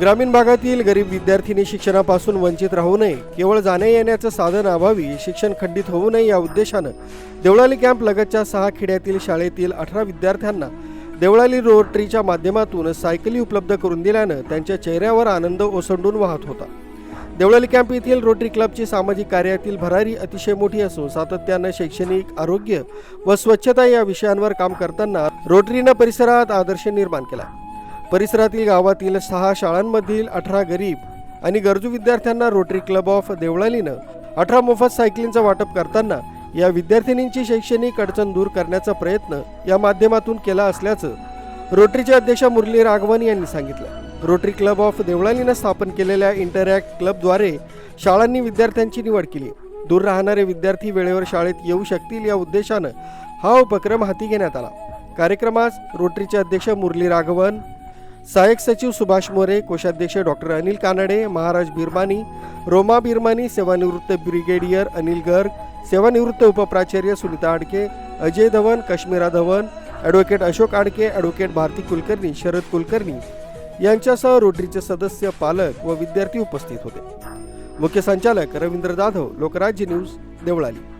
ग्रामीण भागातील गरीब विद्यार्थ्यांनी शिक्षणापासून वंचित राहू नये केवळ जाण्या येण्याचं साधन अभावी शिक्षण खंडित होऊ नये या उद्देशानं देवळाली कॅम्प लगतच्या सहा खेड्यातील शाळेतील अठरा विद्यार्थ्यांना देवळाली रोटरीच्या माध्यमातून सायकली उपलब्ध करून दिल्यानं त्यांच्या चेहऱ्यावर आनंद ओसंडून वाहत होता. देवळाली कॅम्प येथील रोटरी क्लबची सामाजिक कार्यातील भरारी अतिशय मोठी असून सातत्यानं शैक्षणिक आरोग्य व स्वच्छता या विषयांवर काम करताना रोटरीनं परिसरात आदर्श निर्माण केला. परिसरातील गावातील सहा शाळांमधील अठरा गरीब आणि गरजू विद्यार्थ्यांना रोटरी क्लब ऑफ देवळालीनं अठरा मोफत सायकलींचं वाटप करताना या विद्यार्थिनींची शैक्षणिक अडचण दूर करण्याचा प्रयत्न या माध्यमातून केला असल्याचं रोटरीचे अध्यक्ष मुरली राघवन यांनी सांगितलं. रोटरी क्लब ऑफ देवळालीनं स्थापन केलेल्या इंटरॅक्ट क्लबद्वारे शाळांनी विद्यार्थ्यांची निवड केली. दूर राहणारे विद्यार्थी वेळेवर शाळेत येऊ शकतील या उद्देशानं हा उपक्रम हाती घेण्यात आला. कार्यक्रमास रोटरीचे अध्यक्ष मुरली राघवन सहाय्यक सचिव सुभाष मोरे कोषाध्यक्ष डॉक्टर अनिल कानडे महाराज बिरमानी रोमा बिरमानी सेवानिवृत्त ब्रिगेडियर अनिल गर्ग सेवानिवृत्त उपप्राचार्य सुनीता आडके अजय धवन कश्मीरा धवन ॲडव्होकेट अशोक आडके ॲडव्होकेट भारती कुलकर्णी शरद कुलकर्णी यांच्यासह रोटरीचे सदस्य पालक व विद्यार्थी उपस्थित होते. मुख्य संचालक रवींद्र जाधव लोकराज्य न्यूज देवळाली.